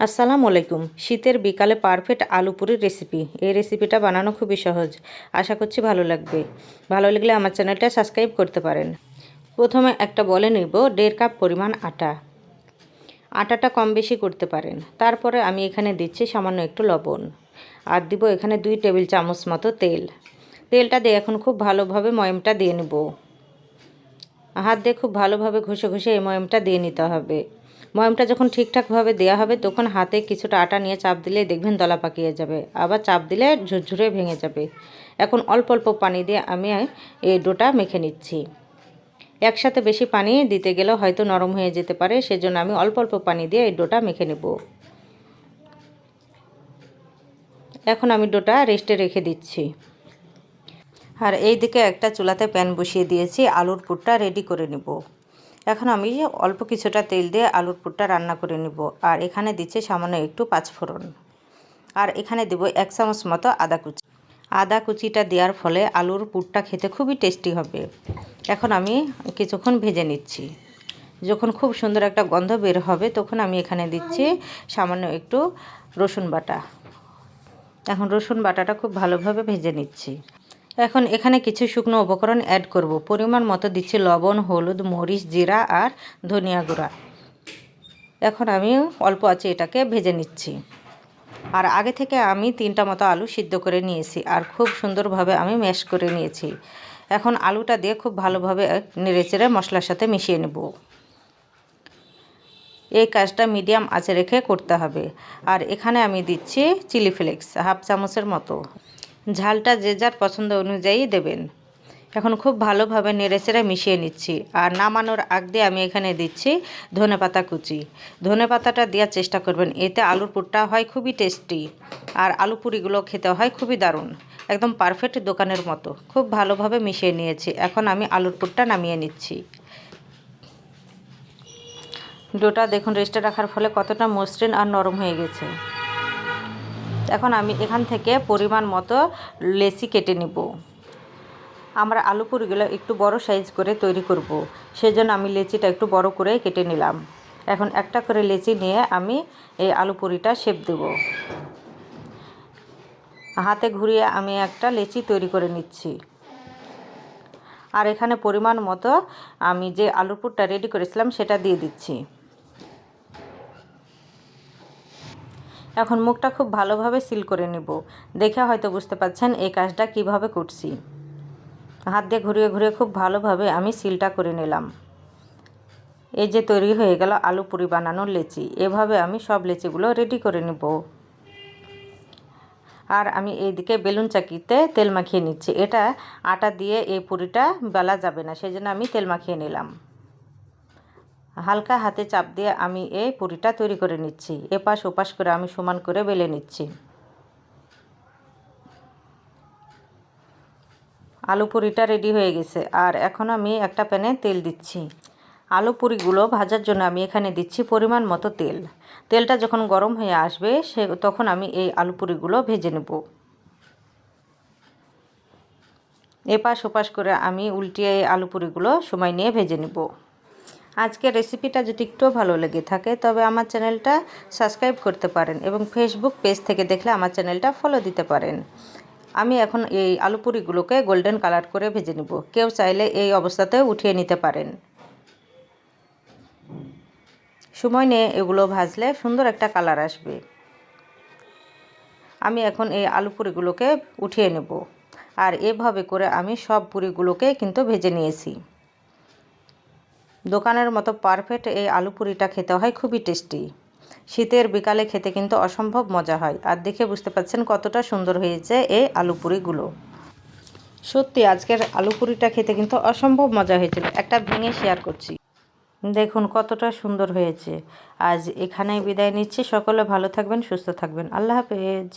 আসসালামু আলাইকুম। শীতের বিকালে পারফেক্ট আলু পুরির রেসিপি। এই রেসিপিটা বানানো খুবই সহজ। আশা করছি ভালো লাগবে। ভালো লাগলে আমার চ্যানেলটা সাবস্ক্রাইব করতে পারেন। প্রথমে একটা বলে নেব দেড় কাপ পরিমাণ আটা। আটাটা কম বেশি করতে পারেন। তারপরে আমি এখানে দিচ্ছি সামান্য একটু লবণ। আর দিব এখানে দুই টেবিল চামচ মতো তেল। তেলটা দিয়ে এখন খুব ভালোভাবে ময়মটা দিয়ে নেব। হাত দিয়ে খুব ভালোভাবে ঘষে ঘষে এই ময়মটা দিয়ে নিতে হবে। ময়মটা যখন ঠিকঠাকভাবে দেওয়া হবে, তখন হাতে কিছুটা আটা নিয়ে চাপ দিলে দেখবেন দলা পাকিয়ে যাবে। আবার চাপ দিলে ঝুরঝুরে ভেঙে যাবে। এখন অল্প অল্প পানি দিয়ে আমি এই ডোটা মেখে নিচ্ছি। একসাথে বেশি পানি দিতে গেলে হয়তো নরম হয়ে যেতে পারে, সেজন্য আমি অল্প অল্প পানি দিয়ে এই ডোটা মেখে নেব। এখন আমি ডোটা রেস্টে রেখে দিচ্ছি। আর এই দিকে একটা চুলাতে প্যান বসিয়ে দিয়েছি, আলুর পুরটা রেডি করে নেব। এখন আমি অল্প কিছুটা তেল দিয়ে আলুর পুরটা রান্না করে নেব। আর এখানে দিচ্ছে সামান্য একটু পাঁচফোড়ন আর এখানে দেব এক চামচ মতো আদা কুচি। আদা কুচিটা দেওয়ার ফলে আলুর পুরটা খেতে খুবই টেস্টি হবে। এখন আমি কিছুক্ষণ ভেজে নিচ্ছি। যখন খুব সুন্দর একটা গন্ধ বের হবে, তখন আমি এখানে দিচ্ছি সামান্য একটু রসুন বাটা। এখন রসুন বাটাটা খুব ভালোভাবে ভেজে নিচ্ছি। এখন এখানে কিছু শুকনো উপকরণ অ্যাড করব। পরিমাণ মতো দিচ্ছি লবণ, হলুদ, মরিচ, জিরা আর ধনিয়া গুঁড়া। এখন আমি অল্প আছে এটাকে ভেজে নিচ্ছি। আর আগে থেকে আমি তিনটা মতো আলু সিদ্ধ করে নিয়েছি আর খুব সুন্দরভাবে আমি ম্যাশ করে নিয়েছি। এখন আলুটা দিয়ে খুব ভালোভাবে নেড়েচেড়ে মশলার সাথে মিশিয়ে নেব। এই কাজটা মিডিয়াম আঁচে রেখে করতে হবে। আর এখানে আমি দিচ্ছি চিলি ফ্লেক্স, হাফ চামচের মতো। ঝালটা যে যার পছন্দ অনুযায়ী দেবেন। এখন খুব ভালোভাবে নেড়েচেড়ে মিশিয়ে নিচ্ছি। আর নামানোর আগ দিয়ে আমি এখানে দিচ্ছি ধনে পাতা কুচি। ধনে পাতাটা দেওয়ার চেষ্টা করবেন। এতে আলুর পুরটা হয় খুবই টেস্টি আর আলু পুরিগুলো খেতে হয় খুবই দারুণ। একদম পারফেক্ট দোকানের মতো। খুব ভালোভাবে মিশিয়ে নিয়েছি। এখন আমি আলুর পুরটা নামিয়ে নিচ্ছি। ডোটা দেখুন, রেস্টে রাখার ফলে কতটা মসৃণ আর নরম হয়ে গেছে। এখন আমি এখান থেকে পরিমাণ মতো লেসি কেটে নিব। আমরা আলু পুরিগুলো একটু বড় সাইজ করে তৈরি করব। সেজন্য আমি লেচিটা একটু বড় করে কেটে নিলাম। এখন একটা করে লেচি নিয়ে আমি এই আলু পুরিটা শেপ দেব। হাতে ঘুরিয়ে আমি একটা লেচি তৈরি করে নিচ্ছি। আর এখানে পরিমাণ মতো আমি যে আলুর পুরটা রেডি করেছিলাম সেটা দিয়ে দিচ্ছি। এখন মুখটা খুব ভালোভাবে সিল করে নেব। দেখে হয়তো বুঝতে পারছেন এই কাজটা কীভাবে করছি। হাত দিয়ে ঘুরিয়ে ঘুরিয়ে খুব ভালোভাবে আমি সিলটা করে নিলাম। এই যে তৈরি হয়ে গেল আলু পুরি বানানোর লেচি। এভাবে আমি সব লেচিগুলো রেডি করে নেব। আর আমি এইদিকে বেলুন চাকিতে তেল মাখিয়ে নিচ্ছি। এটা আটা দিয়ে এই পুরিটা বেলা যাবে না সেই জন্য আমি তেল মাখিয়ে নিলাম। হালকা হাতে চাপ দিয়ে আমি এই পুরিটা তৈরি করে নিচ্ছি। এপাশ ওপাশ করে আমি সমান করে বেলে নিচ্ছি। আলু পুরিটা রেডি হয়ে গেছে। আর এখন আমি একটা প্যানে তেল দিচ্ছি। আলু পুরিগুলো ভাজার জন্য আমি এখানে দিচ্ছি পরিমাণ মতো তেল। তেলটা যখন গরম হয়ে আসবে, সে তখন আমি এই আলু পুরিগুলো ভেজে নেব। এপাশ ওপাশ করে আমি উল্টিয়ে এই আলু পুরিগুলো সময় নিয়ে ভেজে নেব। আজকের রেসিপিটা যদি একটু ভালো লেগে থাকে, তবে আমার চ্যানেলটা সাবস্ক্রাইব করতে পারেন এবং ফেসবুক পেজ থেকে দেখলে আমার চ্যানেলটা ফলো দিতে পারেন। আমি এখন এই আলু পুরিগুলোকে গোল্ডেন কালার করে ভেজে নেব। কেউ চাইলে এই অবস্থাতে উঠিয়ে নিতে পারেন। সময় নিয়ে এগুলো ভাজলে সুন্দর একটা কালার আসবে। আমি এখন এই আলু পুরিগুলোকে উঠিয়ে নেব। আর এভাবে করে আমি সব পুরিগুলোকে কিন্তু ভেজে নিয়েছি। দোকানের মতো পারফেক্ট এই আলু পুরিটা খেতে হয়, খুবই টেস্টি শীতের বিকালে খেতে কিন্তু অসম্ভব মজা হয়, আর দেখে বুঝতে পারছেন কতটা সুন্দর হয়েছে এই আলু পুরিগুলো। সত্যি, আজকের আলু পুরিটা খেতে কিন্তু অসম্ভব মজা হয়েছিল, একটা ভেঙে শেয়ার করছি। দেখুন কতটা সুন্দর হয়েছে। আজ এখানেই বিদায় নিচ্ছি, সকলে ভালো থাকবেন, সুস্থ থাকবেন। আল্লাহ হাফেজ।